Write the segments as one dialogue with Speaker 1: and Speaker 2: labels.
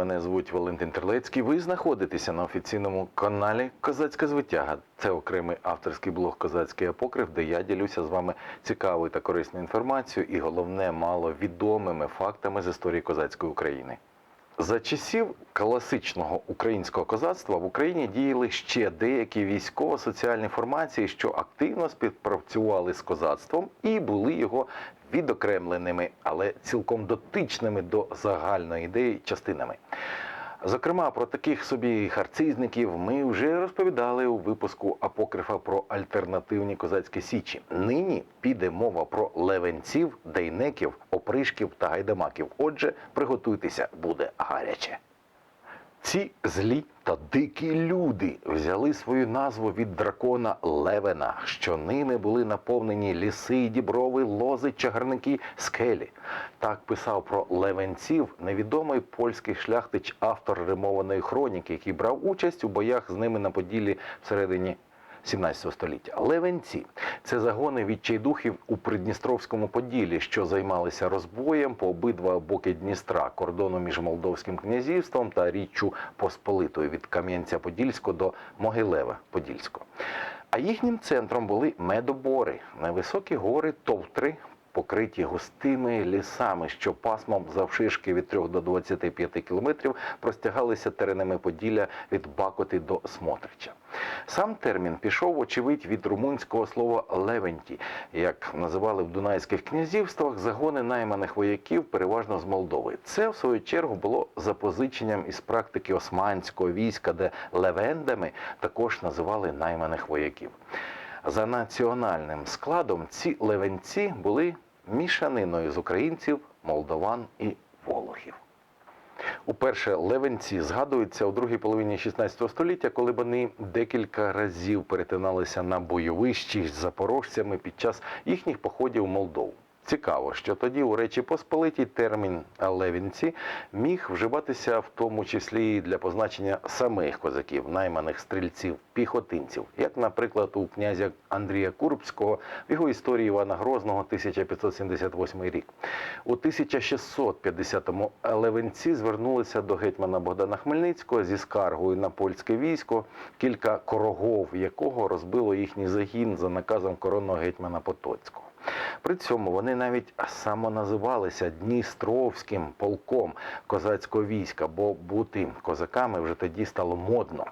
Speaker 1: Мене звуть Валентин Терлецький. Ви знаходитеся на офіційному каналі Козацька звитяга. Це окремий авторський блог Козацький апокриф, де я ділюся з вами цікавою та корисною інформацією і головне маловідомими фактами з історії козацької України. За часів класичного українського козацтва в Україні діяли ще деякі військово-соціальні формації, що активно співпрацювали з козацтвом і були його відокремленими, але цілком дотичними до загальної ідеї частинами. Зокрема, про таких собі харцизників ми вже розповідали у випуску апокрифа про альтернативні козацькі січі. Нині піде мова про левенців, дейнеків, опришків та гайдамаків. Отже, приготуйтеся, буде гаряче. Ці злі та дикі люди взяли свою назву від дракона Левена, що ними були наповнені ліси, діброви, лози, чагарники, скелі. Так писав про левенців невідомий польський шляхтич, автор римованої хроніки, який брав участь у боях з ними на Поділлі всередині 17 століття. Левенці це загони відчайдухів у Придністровському Поділі, що займалися розбоєм по обидва боки Дністра, кордону між Молдовським князівством та Річчю Посполитою від Кам'янця-Подільського до Могилева Подільського. А їхнім центром були медобори, невисокі гори Товтри, покриті густими лісами, що пасмом завшишки від 3 до 25 кілометрів простягалися теренами Поділля від Бакоти до Смотрича. Сам термін пішов, очевидь, від румунського слова левенті, як називали в дунайських князівствах загони найманих вояків, переважно з Молдови. Це, в свою чергу, було запозиченням із практики османського війська, де левендами також називали найманих вояків. За національним складом ці левенці були мішаниною з українців, молдован і волохів. Уперше левенці згадуються у другій половині 16 століття, коли вони декілька разів перетиналися на бойовищі з запорожцями під час їхніх походів в Молдову. Цікаво, що тоді у Речі Посполитій термін левінці міг вживатися в тому числі для позначення самих козаків, найманих стрільців, піхотинців, як, наприклад, у князя Андрія Курбського в його історії Івана Грозного 1578 рік. У 1650-му левенці звернулися до гетьмана Богдана Хмельницького зі скаргою на польське військо, кілька корогов якого розбило їхній загін за наказом коронного гетьмана Потоцького. При цьому вони навіть самоназивалися Дністровським полком козацького війська, бо бути козаками вже тоді стало модно.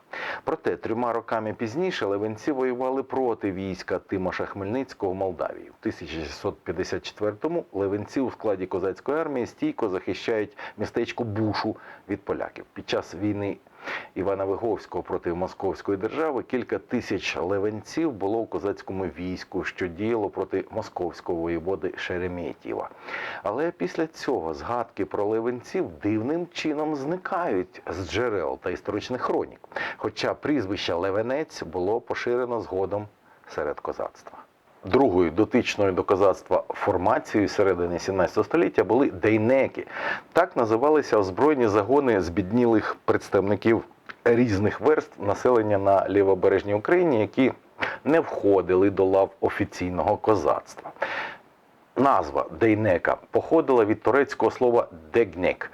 Speaker 1: Проте трьома роками пізніше левенці воювали проти війська Тимоша Хмельницького в Молдавії. У 1654-му левенці у складі козацької армії стійко захищають містечко Бушу від поляків. Під час війни Івана Виговського проти Московської держави кілька тисяч левенців було в козацькому війську, що діяло проти московського воєводи Шереметєва. Але після цього згадки про левенців дивним чином зникають з джерел та історичних хронік. Хоча прізвище Левенець було поширено згодом серед козацтва. Другою дотичною до козацтва формацією середини 17 століття були дейнеки. Так називалися озброєні загони збіднілих представників різних верств населення на лівобережній Україні, які не входили до лав офіційного козацтва. Назва дейнека походила від турецького слова дегнек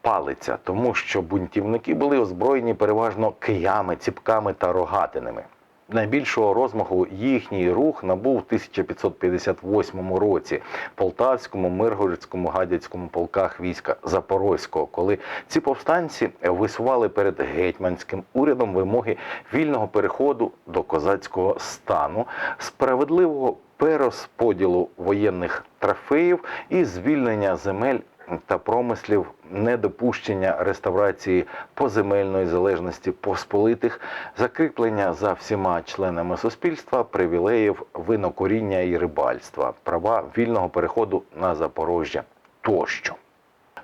Speaker 1: палиця, тому що бунтівники були озброєні переважно киями, ціпками та рогатинами. Найбільшого розмаху їхній рух набув у 1558 році в Полтавському, Миргородському, Гадяцькому полках війська Запорозького, коли ці повстанці висували перед гетьманським урядом вимоги вільного переходу до козацького стану, справедливого перерозподілу воєнних трофеїв і звільнення земель та промислів недопущення реставрації поземельної залежності посполитих, закріплення за всіма членами суспільства привілеїв винокоріння і рибальства, права вільного переходу на Запорожжя тощо.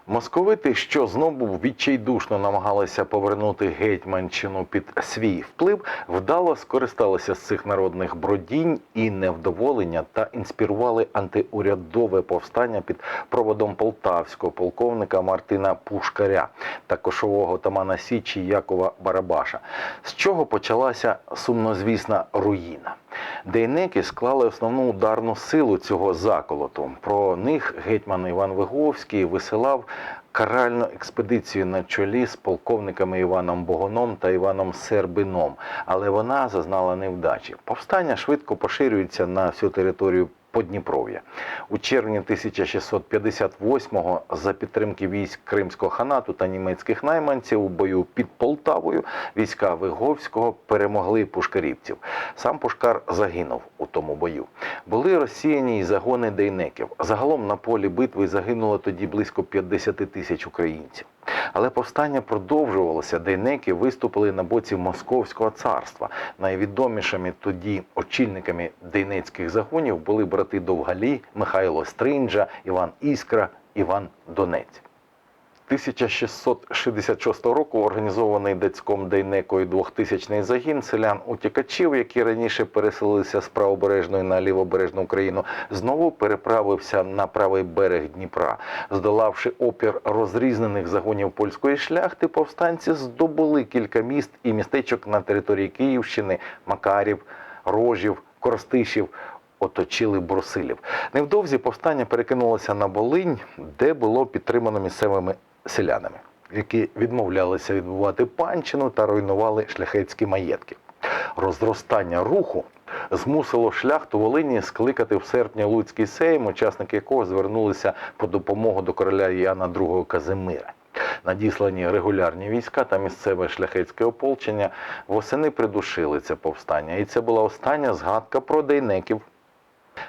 Speaker 1: Московити, що знову відчайдушно намагалися повернути гетьманщину під свій вплив, вдало скористалися з цих народних бродінь і невдоволення та інспірували антиурядове повстання під проводом полтавського полковника Мартина Пушкаря та кошового тамана Січі Якова Барабаша, з чого почалася сумнозвісна руїна. Дейнеки склали основну ударну силу цього заколоту. Про них гетьман Іван Виговський висилав каральну експедицію на чолі з полковниками Іваном Богоном та Іваном Сербином, але вона зазнала невдачі. Повстання швидко поширюється на всю територію Подніпров'я. У червні 1658-го за підтримки військ Кримського ханату та німецьких найманців у бою під Полтавою війська Виговського перемогли пушкарівців. Сам Пушкар загинув у тому бою. Були розсіяні й загони дейнеків. Загалом на полі битви загинуло тоді близько 50 тисяч українців. Але повстання продовжувалося. Дейнеки виступили на боці Московського царства. Найвідомішими тоді очільниками дейнецьких загонів були брати Довгалі, Михайло Стринджа, Іван Іскра, Іван Донець. 1666 року організований децьком Дейнекою 2000-й загін селян утікачів, які раніше переселилися з правобережної на лівобережну Україну, знову переправився на правий берег Дніпра. Здолавши опір розрізнених загонів польської шляхти, повстанці здобули кілька міст і містечок на території Київщини, Макарів, Рожів, Коростишів. Оточили Брусилів. Невдовзі повстання перекинулося на Волинь, де було підтримано місцевими селянами, які відмовлялися відбувати панчину та руйнували шляхетські маєтки. Розростання руху змусило шляхту Волині скликати в серпні Луцький сейм, учасники якого звернулися по допомогу до короля Яна II Казимира. Надіслані регулярні війська та місцеве шляхетське ополчення восени придушили це повстання, і це була остання згадка про дейнеків.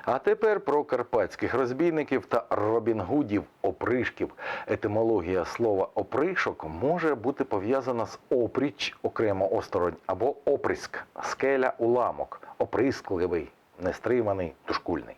Speaker 1: А тепер про карпатських розбійників та робінгудів опришків. Етимологія слова опришок може бути пов'язана з опріч, окремо осторонь, або оприск, скеля уламок, оприскливий, нестриманий, тушкульний.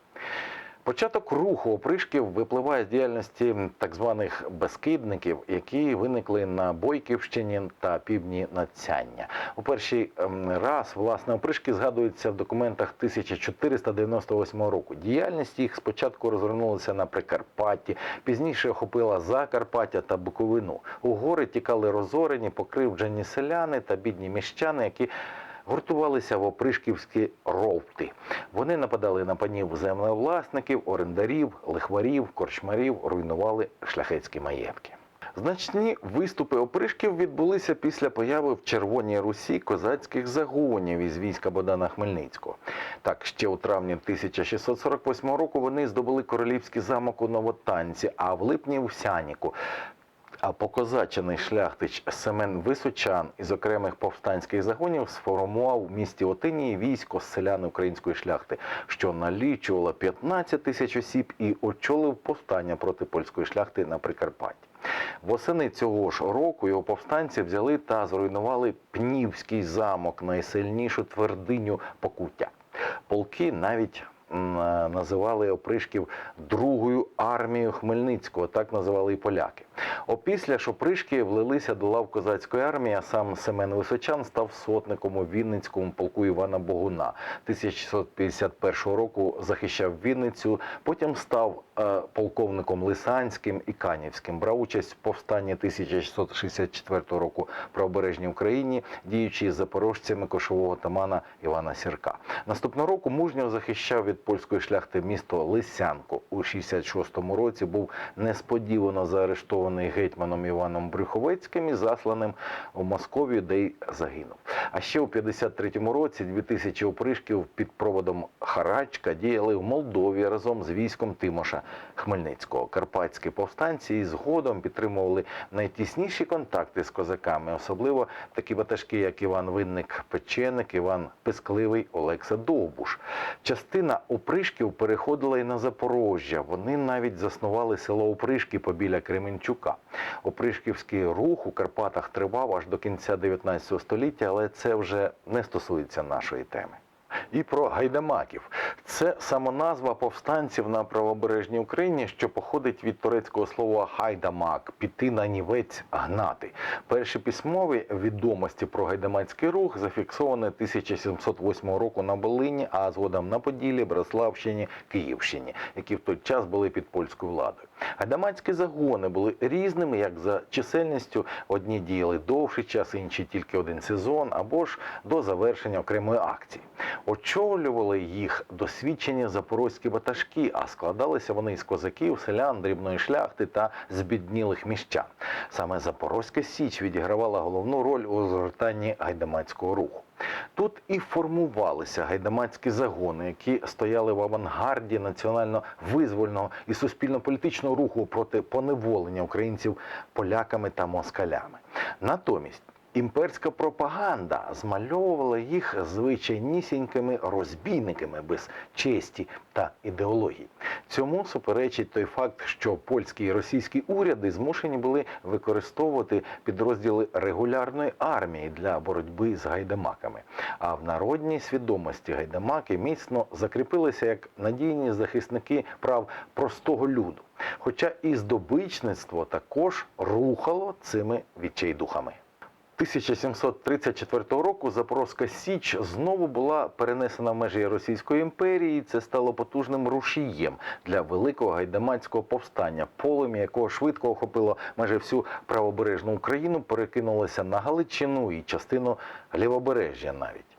Speaker 1: Початок руху опришків випливає з діяльності так званих безкидників, які виникли на Бойківщині та півдні Надцяння. У перший ем, раз власне опришки згадуються в документах 1498 року. Діяльність їх спочатку розвернулася на Прикарпатті, пізніше охопила Закарпаття та Буковину. У гори тікали розорені, покривджені селяни та бідні міщани, які гуртувалися в опришківські ровти. Вони нападали на панів землевласників, орендарів, лихварів, корчмарів, руйнували шляхетські маєтки. Значні виступи опришків відбулися після появи в Червоній Русі козацьких загонів із війська Богдана Хмельницького. Так, ще у травні 1648 року вони здобули королівський замок у Новотанці, а в липні у Сяніку. А покозачений шляхтич Семен Височан із окремих повстанських загонів сформував в місті Отинії військо з селян української шляхти, що налічувало 15 тисяч осіб і очолив повстання проти польської шляхти на Прикарпатті. Восени цього ж року його повстанці взяли та зруйнували Пнівський замок, найсильнішу твердиню Покуття. Полки навіть називали опришків другою армією Хмельницького, так називали і поляки. Опісля ж опришки влилися до лав козацької армії, а сам Семен Височан став сотником у Вінницькому полку Івана Богуна. 1651 року захищав Вінницю, потім став е, полковником Лисанським і Канівським. Брав участь в повстанні 1664 року в правобережній Україні, діючи з запорожцями кошового тамана Івана Сірка. Наступного року мужньо захищав від польської шляхти місто Лисянко. У 66-му році був несподівано заарештований гетьманом Іваном Брюховецьким і засланим у Московію, де й загинув. А ще у 53-му році 2000 опришків під проводом Харачка діяли в Молдові разом з військом Тимоша Хмельницького. Карпатські повстанці і згодом підтримували найтісніші контакти з козаками, особливо такі ватажки, як Іван Винник Печеник, Іван Пискливий, Олекса Довбуш. Частина опришків переходила і на Запорожжя. Вони навіть заснували село Опришки побіля Кременчука. Опришківський рух у Карпатах тривав аж до кінця 19 століття, але це вже не стосується нашої теми. І про гайдамаків. Це самоназва повстанців на правобережній Україні, що походить від турецького слова гайдамак піти на нівець гнати. Перші письмові відомості про гайдамацький рух зафіксовані 1708 року на Волині, а згодом на Поділлі, Браславщині, Київщині, які в той час були під польською владою. Гайдамацькі загони були різними, як за чисельністю одні діяли довший час, інші тільки один сезон, або ж до завершення окремої акції. Очолювали їх досвідчені запорозькі ватажки, а складалися вони із козаків, селян, дрібної шляхти та збіднілих міщан. Саме Запорозька Січ відігравала головну роль у згортанні гайдамацького руху. Тут і формувалися гайдамацькі загони, які стояли в авангарді національно-визвольного і суспільно-політичного руху проти поневолення українців поляками та москалями. Натомість імперська пропаганда змальовувала їх звичайнісінькими розбійниками без честі та ідеології. Цьому суперечить той факт, що польські і російські уряди змушені були використовувати підрозділи регулярної армії для боротьби з гайдамаками. А в народній свідомості гайдамаки міцно закріпилися як надійні захисники прав простого люду. Хоча і здобичництво також рухало цими відчайдухами. 1734 року Запорозька Січ знову була перенесена в межі Російської імперії. Це стало потужним рушієм для великого гайдамацького повстання, полум'я якого швидко охопило майже всю правобережну Україну, перекинулося на Галичину і частину лівобережжя навіть.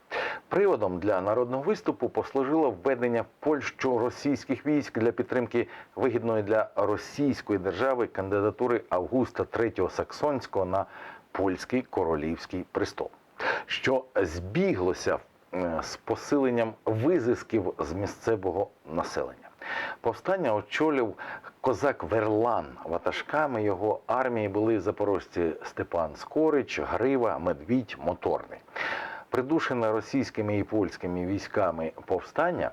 Speaker 1: Приводом для народного виступу послужило введення в Польщу російських військ для підтримки вигідної для російської держави кандидатури Августа III Саксонського на польський королівський престол, що збіглося е, з посиленням визисків з місцевого населення. Повстання очолив козак Верлан. Ватажками його армії були запорожці Степан Скорич, Грива, Медвідь, Моторний. Придушене російськими і польськими військами повстання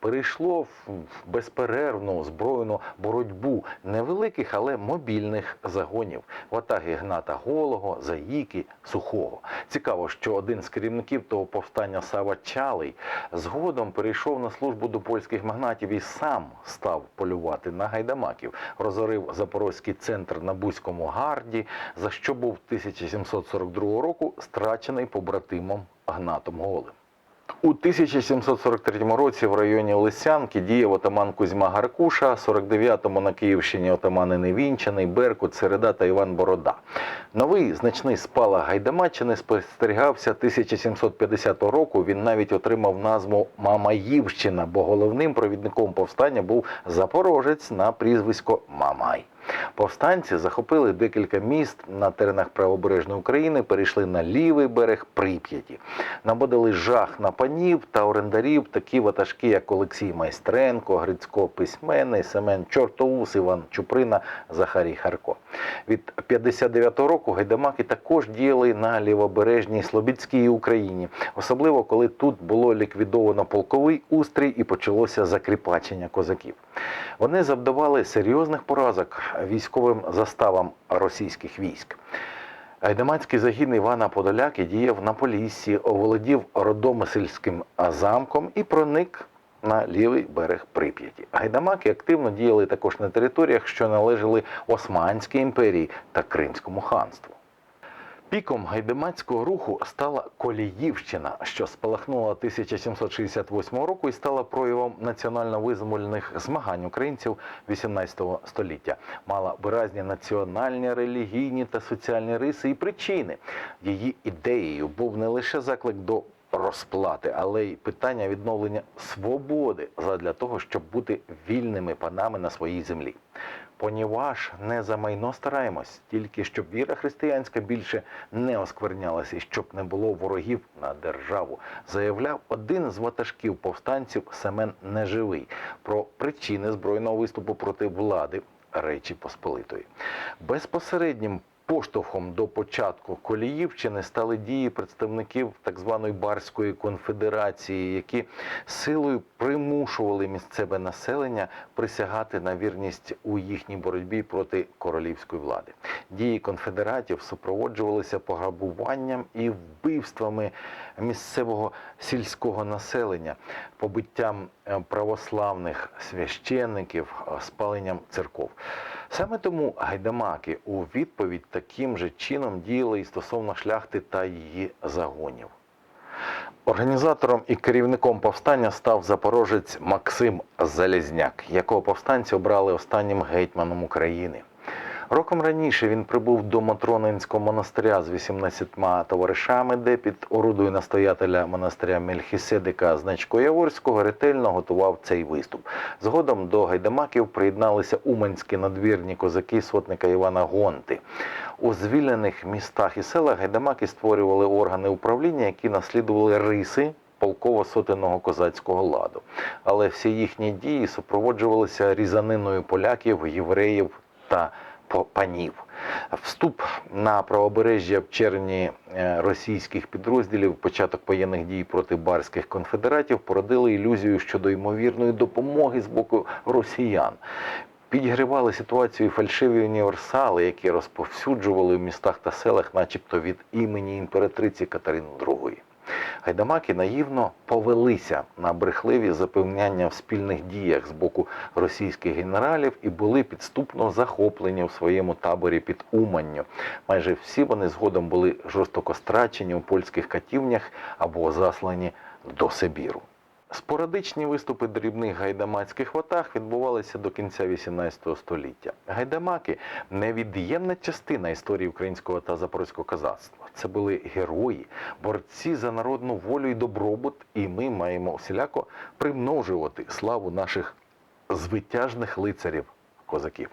Speaker 1: перейшло в безперервну збройну боротьбу невеликих, але мобільних загонів ватаги Гната Голого, Заїки, Сухого. Цікаво, що один з керівників того повстання Сава Чалий згодом перейшов на службу до польських магнатів і сам став полювати на гайдамаків, розорив запорозький центр на Бузькому гарді, за що був 1742 року страчений побратимом Гнатом Голим. У 1743 році в районі Лисянки діяв отаман Кузьма Гаркуша, 49-му на Київщині отамани Невінчаний, Беркут, Середа та Іван Борода. Новий значний спалах Гайдамаччини спостерігався 1750 року. Він навіть отримав назву Мамаївщина, бо головним провідником повстання був запорожець на прізвисько Мамай. Повстанці захопили декілька міст на теренах правобережної України, перейшли на лівий берег Прип'яті. Наводили жах на панів та орендарів, такі ватажки, як Олексій Майстренко, Грицько Письменний, Семен Чортоус, Іван Чуприна, Захарій Харко. Від 59-го року гайдамаки також діяли на лівобережній Слобідській Україні, особливо коли тут було ліквідовано полковий устрій і почалося закріпачення козаків. Вони завдавали серйозних поразок військовим заставам російських військ. Гайдамацький загін Івана Подоляки діяв на Поліссі, оволодів Родомисельським замком і проник на лівий берег Прип'яті. Гайдамаки активно діяли також на територіях, що належали Османській імперії та Кримському ханству. Піком гайдамацького руху стала Коліївщина, що спалахнула 1768 року і стала проявом національно-визвольних змагань українців 18 століття. Мала виразні національні, релігійні та соціальні риси і причини. Її ідеєю був не лише заклик до розплати, але й питання відновлення свободи задля того, щоб бути вільними панами на своїй землі. Поніваж не за майно стараємось, тільки щоб віра християнська більше не осквернялася і щоб не було ворогів на державу, заявляв один з ватажків повстанців Семен Неживий про причини збройного виступу проти влади Речі Посполитої. Безпосереднім Поштовхом до початку Коліївщини стали дії представників так званої Барської конфедерації, які силою примушували місцеве населення присягати на вірність у їхній боротьбі проти королівської влади. Дії конфедератів супроводжувалися пограбуванням і вбивствами місцевого сільського населення, побиттям е, православних священників, е, спаленням церков. Саме тому гайдамаки у відповідь таким же чином діяли і стосовно шляхти та її загонів. Організатором і керівником повстання став запорожець Максим Залізняк, якого повстанці обрали останнім гетьманом України. Роком раніше він прибув до Матронинського монастиря з 18 товаришами, де під орудою настоятеля монастиря Мельхіседика Значко Яворського ретельно готував цей виступ. Згодом до гайдамаків приєдналися уманські надвірні козаки сотника Івана Гонти. У звільнених містах і селах гайдамаки створювали органи управління, які наслідували риси полково-сотенного козацького ладу. Але всі їхні дії супроводжувалися різаниною поляків, євреїв та панів. Вступ на правобережжя в червні е, російських підрозділів, початок воєнних дій проти барських конфедератів породили ілюзію щодо ймовірної допомоги з боку росіян. Підігрівали ситуацію фальшиві універсали, які розповсюджували в містах та селах, начебто від імені імператриці Катерини II. Гайдамаки наївно повелися на брехливі запевняння в спільних діях з боку російських генералів і були підступно захоплені в своєму таборі під Уманню. Майже всі вони згодом були жорстоко страчені у польських катівнях або заслані до Сибіру. Спорадичні виступи дрібних гайдамацьких ватаг відбувалися до кінця XVIII століття. Гайдамаки невід'ємна частина історії українського та запорозького козацтва. Це були герої, борці за народну волю і добробут, і ми маємо усіляко примножувати славу наших звитяжних лицарів козаків.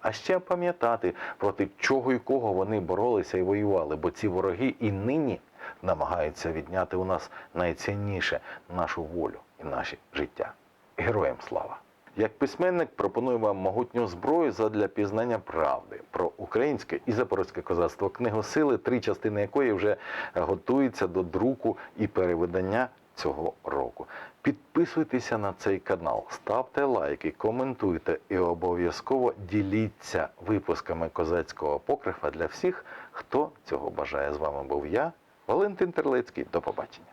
Speaker 1: А ще пам'ятати, проти чого і кого вони боролися і воювали, бо ці вороги і нині намагаються відняти у нас найцінніше нашу волю і наші життя. Героям слава! Як письменник пропоную вам могутню зброю задля пізнання правди про українське і запорозьке козацтво книгосили, три частини якої вже готуються до друку і перевидання цього року. Підписуйтеся на цей канал, ставте лайки, коментуйте і обов'язково діліться випусками козацького апокрифа для всіх, хто цього бажає. З вами був я, Валентин Терлецький. До побачення.